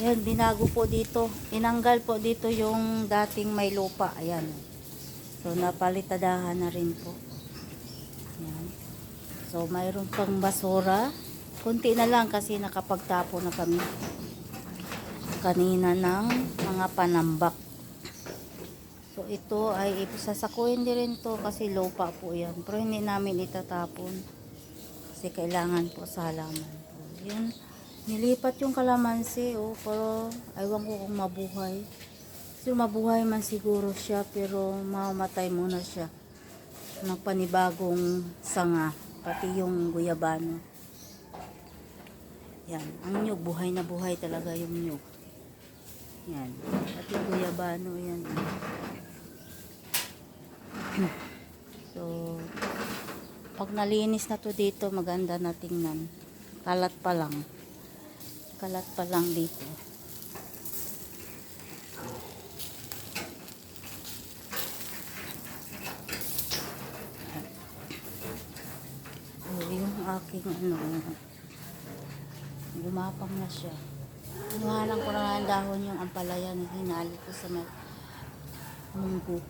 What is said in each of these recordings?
Yan, binago po dito. Inanggal po dito yung dating may lupa. Ayan. So, napalitadahan na rin po. Ayan. So, mayroon pang basura. Kunti na lang kasi nakapagtapo na kami. Kanina ng mga panambak. So, ito ay sasakuin din rin to kasi lupa po yan. Pero hindi namin itatapon. Kasi kailangan po sa halaman po. Yun. Nilipat yung kalamansi, oh, pero aywan ko kung mabuhay. So, mabuhay man siguro siya, pero mamamatay muna siya. Ng panibagong sanga, pati yung guyabano. Yan, ang nyug, buhay na buhay talaga yung nyug. Yan, pati guyabano, yan. so, pag nalinis na to dito, maganda na tingnan. Kalat pa lang kalat pa lang dito. Yung aking ano, gumapang na siya. Inuhanan ko na ang dahon yung ampalaya na hinali ko sa munggo.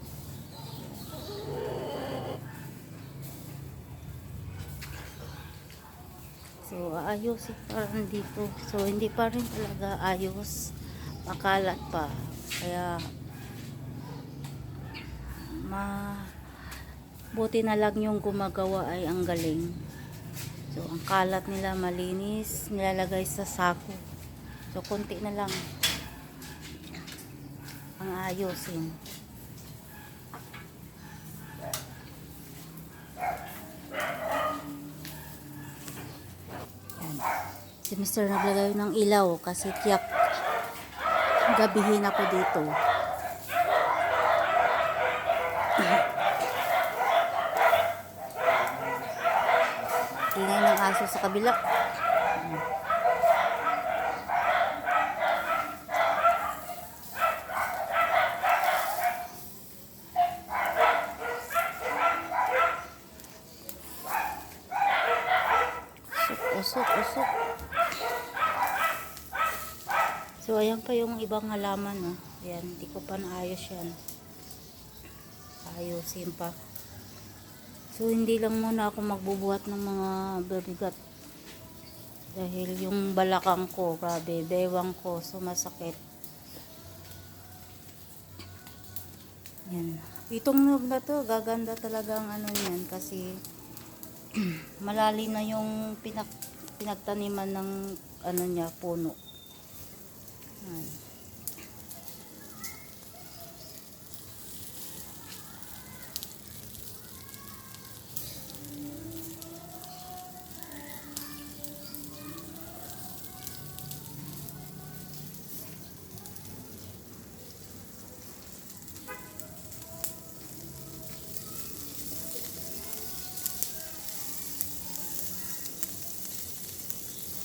So, ayusin pa rin dito. So, hindi pa rin talaga ayos. Makalat pa. Kaya, ma buti na lang yung gumagawa ay ang galing. So, ang kalat nila malinis, nilalagay sa sako. So, konti na lang ang ayusin. Si Mr. naglagay ng ilaw kasi tiyak gabihin ako dito. Tingnan ng aso sa kabila. Usok, usok. So, ayan pa yung ibang halaman, no? Ayan, hindi ko pa naayos yan. Ayusin pa. So, hindi lang muna ako magbubuhat ng mga bergat. Dahil yung balakang ko, grabe, bewang ko, sumasakit. Yan. Itong nog na to, gaganda talaga ang ano yan kasi malalim na yung pinak, pinagtaniman ng ano niya, puno.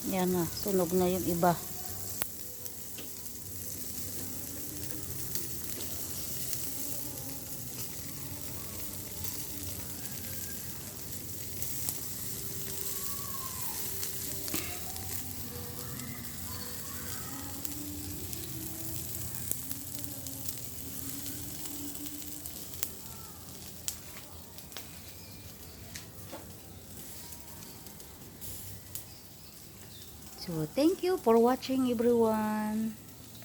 Yan. Na, sunog na yung iba. So, thank you for watching everyone.